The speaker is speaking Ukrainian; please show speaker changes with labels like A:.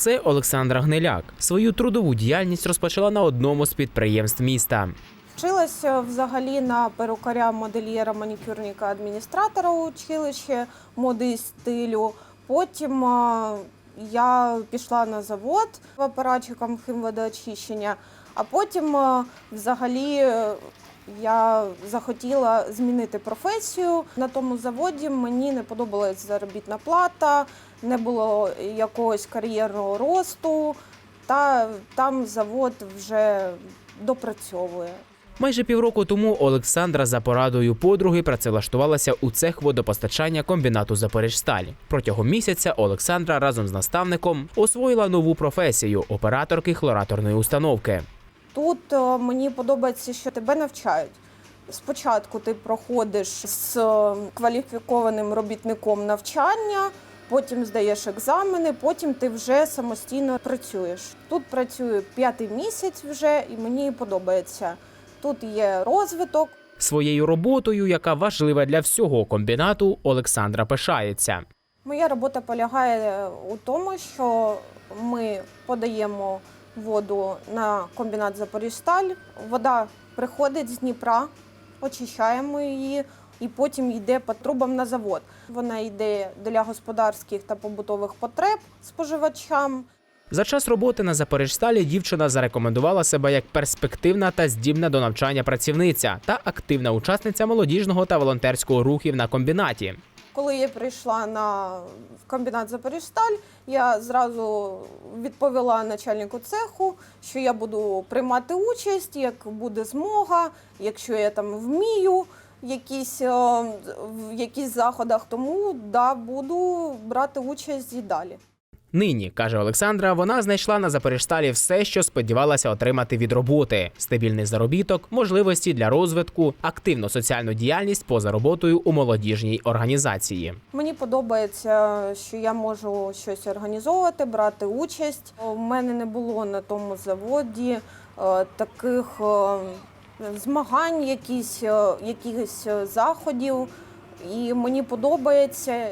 A: Це Олександра Гниляк. Свою трудову діяльність розпочала на одному з підприємств міста.
B: Вчилася взагалі на перукаря, модельєра, манікюрника, адміністратора у училищі моди і стилю. Потім я пішла на завод апаратчиком хімводоочищення, а потім взагалі я захотіла змінити професію. На тому заводі мені не подобалась заробітна плата, не було якогось кар'єрного росту, та там завод вже допрацьовує.
A: Майже півроку тому Олександра за порадою подруги працевлаштувалася у цех водопостачання комбінату Запоріжсталь. Протягом місяця Олександра разом з наставником освоїла нову професію операторки хлораторної установки.
B: Тут е, мені подобається, що тебе навчають. Спочатку ти проходиш з е, кваліфікованим робітником навчання, потім здаєш екзамени, потім ти вже самостійно працюєш. Тут працюю п'ятий місяць вже і мені подобається. Тут є розвиток.
A: Своєю роботою, яка важлива для всього комбінату, Олександра пишається.
B: Моя робота полягає у тому, що ми подаємо воду на комбінат Запоріжсталь. Вода приходить з Дніпра, очищаємо її і потім йде по трубам на завод. Вона йде для господарських та побутових потреб споживачам.
A: За час роботи на Запоріжсталі дівчина зарекомендувала себе як перспективна та здібна до навчання працівниця та активна учасниця молодіжного та волонтерського рухів на комбінаті.
B: Коли я прийшла на комбінат Запоріжсталь, я зразу відповіла начальнику цеху, що я буду приймати участь, як буде змога, якщо я там вмію якісь, е, в якісь заходах, тому да, буду брати участь і далі.
A: Нині, каже Олександра, вона знайшла на Запоріжсталі все, що сподівалася отримати від роботи: стабільний заробіток, можливості для розвитку, активну соціальну діяльність поза роботою у молодіжній організації.
B: Мені подобається, що я можу щось організовувати, брати участь. У мене не було на тому заводі е, таких е, змагань, якісь, е, якихось заходів. І мені подобається.